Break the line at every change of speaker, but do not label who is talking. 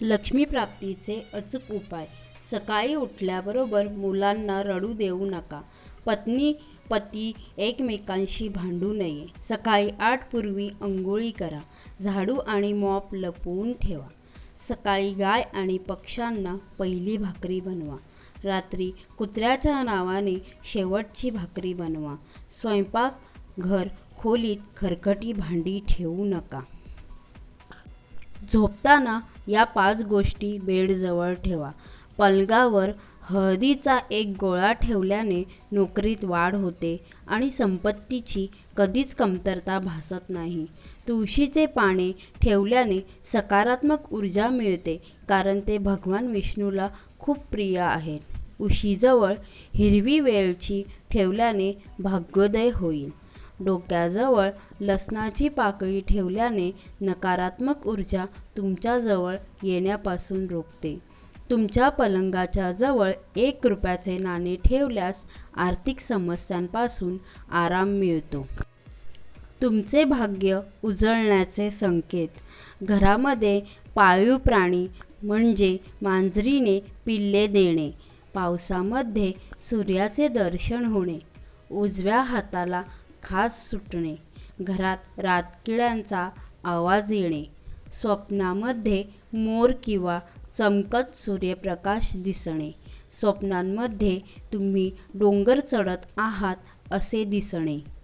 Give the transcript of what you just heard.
लक्ष्मीप्राप्तीचे अचूक उपाय. सकाळी उठल्याबरोबर मुलांना रडू देऊ नका. पत्नी पती एकमेकांशी भांडू नये. सकाळी आठ पूर्वी अंघोळी करा. झाडू आणि मॉप लपवून ठेवा. सकाळी गाय आणि पक्ष्यांना पहिली भाकरी बनवा. रात्री कुत्र्याच्या नावाने शेवटची भाकरी बनवा. स्वयंपाक घर खोलीत खरकटी भांडी ठेवू नका. झोपताना या पाच गोष्टी बेडजवळ ठेवा. पलगावर हळदीचा एक गोळा ठेवल्याने नोकरीत वाढ होते आणि संपत्तीची कधीच कमतरता भासत नाही. तुळशीचे पाने ठेवल्याने सकारात्मक ऊर्जा मिळते कारण ते भगवान विष्णूला खूप प्रिय आहेत. उशीजवळ हिरवी वेलची ठेवल्याने भाग्योदय होईल. डोक्याजवळ लसणाची पाकळी ठेवल्याने नकारात्मक ऊर्जा तुमच्याजवळ येण्यापासून रोखते. तुमच्या पलंगाच्या जवळ एक रुपयाचे नाणे ठेवल्यास आर्थिक समस्यांपासून आराम मिळतो. तुमचे भाग्य उजळण्याचे संकेत. घरामध्ये पाळीव प्राणी म्हणजे मांजरीने पिल्ले देणे पावसामध्ये सूर्याचे दर्शन होणे उजव्या हाताला खास सुटणे. घरात रातकिड्यांचा आवाज येणे. स्वप्नामध्ये मोर किंवा चमकत सूर्यप्रकाश दिसणे. स्वप्नांमध्ये तुम्ही डोंगर चढत आहात असे दिसणे.